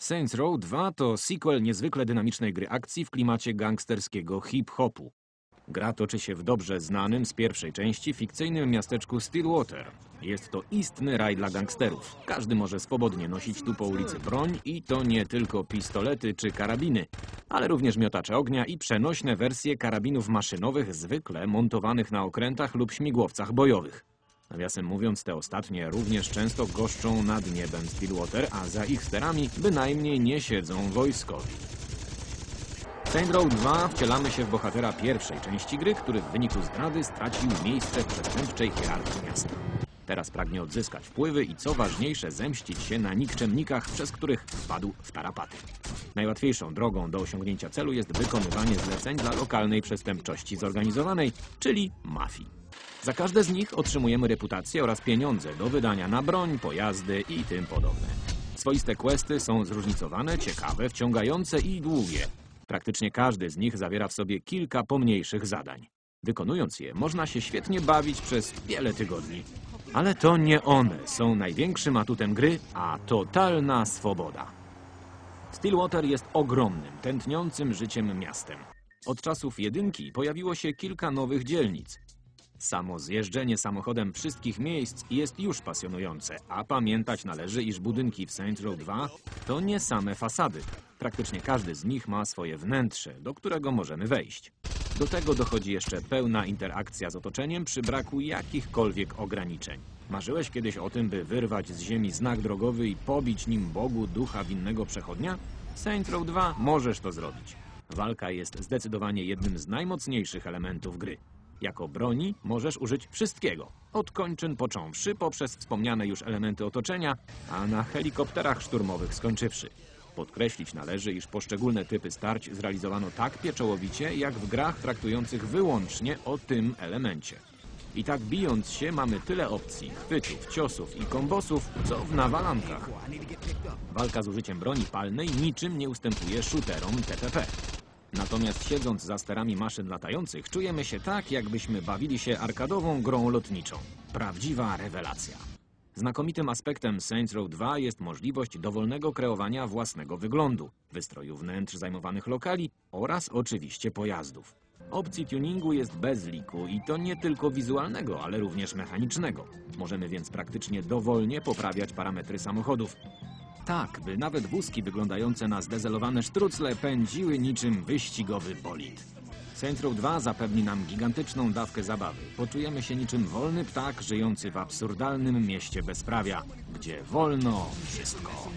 Saints Row 2 to sequel niezwykle dynamicznej gry akcji w klimacie gangsterskiego hip-hopu. Gra toczy się w dobrze znanym z pierwszej części fikcyjnym miasteczku Stillwater. Jest to istny raj dla gangsterów. Każdy może swobodnie nosić tu po ulicy broń i to nie tylko pistolety czy karabiny, ale również miotacze ognia i przenośne wersje karabinów maszynowych zwykle montowanych na okrętach lub śmigłowcach bojowych. Nawiasem mówiąc, te ostatnie również często goszczą nad niebem Stillwater, a za ich sterami bynajmniej nie siedzą wojskowi. W Saint Row 2 wcielamy się w bohatera pierwszej części gry, który w wyniku zdrady stracił miejsce w przestępczej hierarchii miasta. Teraz pragnie odzyskać wpływy i co ważniejsze zemścić się na nikczemnikach, przez których wpadł w tarapaty. Najłatwiejszą drogą do osiągnięcia celu jest wykonywanie zleceń dla lokalnej przestępczości zorganizowanej, czyli mafii. Za każde z nich otrzymujemy reputację oraz pieniądze do wydania na broń, pojazdy i tym podobne. Swoiste questy są zróżnicowane, ciekawe, wciągające i długie. Praktycznie każdy z nich zawiera w sobie kilka pomniejszych zadań. Wykonując je, można się świetnie bawić przez wiele tygodni. Ale to nie one są największym atutem gry, a totalna swoboda. Stillwater jest ogromnym, tętniącym życiem miastem. Od czasów jedynki pojawiło się kilka nowych dzielnic. Samo zjeżdżenie samochodem wszystkich miejsc jest już pasjonujące, a pamiętać należy, iż budynki w Saint Row 2 to nie same fasady. Praktycznie każdy z nich ma swoje wnętrze, do którego możemy wejść. Do tego dochodzi jeszcze pełna interakcja z otoczeniem przy braku jakichkolwiek ograniczeń. Marzyłeś kiedyś o tym, by wyrwać z ziemi znak drogowy i pobić nim Bogu ducha winnego przechodnia? W Saint Row 2 możesz to zrobić. Walka jest zdecydowanie jednym z najmocniejszych elementów gry. Jako broni możesz użyć wszystkiego, od kończyn począwszy poprzez wspomniane już elementy otoczenia, a na helikopterach szturmowych skończywszy. Podkreślić należy, iż poszczególne typy starć zrealizowano tak pieczołowicie, jak w grach traktujących wyłącznie o tym elemencie. I tak bijąc się mamy tyle opcji, chwytów, ciosów i kombosów, co w nawalankach. Walka z użyciem broni palnej niczym nie ustępuje shooterom TPP. Natomiast siedząc za sterami maszyn latających, czujemy się tak, jakbyśmy bawili się arkadową grą lotniczą. Prawdziwa rewelacja. Znakomitym aspektem Saints Row 2 jest możliwość dowolnego kreowania własnego wyglądu, wystroju wnętrz zajmowanych lokali oraz oczywiście pojazdów. Opcji tuningu jest bez liku i to nie tylko wizualnego, ale również mechanicznego. Możemy więc praktycznie dowolnie poprawiać parametry samochodów. Tak, by nawet wózki wyglądające na zdezelowane sztrucle pędziły niczym wyścigowy bolid. Row 2 zapewni nam gigantyczną dawkę zabawy. Poczujemy się niczym wolny ptak żyjący w absurdalnym mieście bezprawia, gdzie wolno wszystko.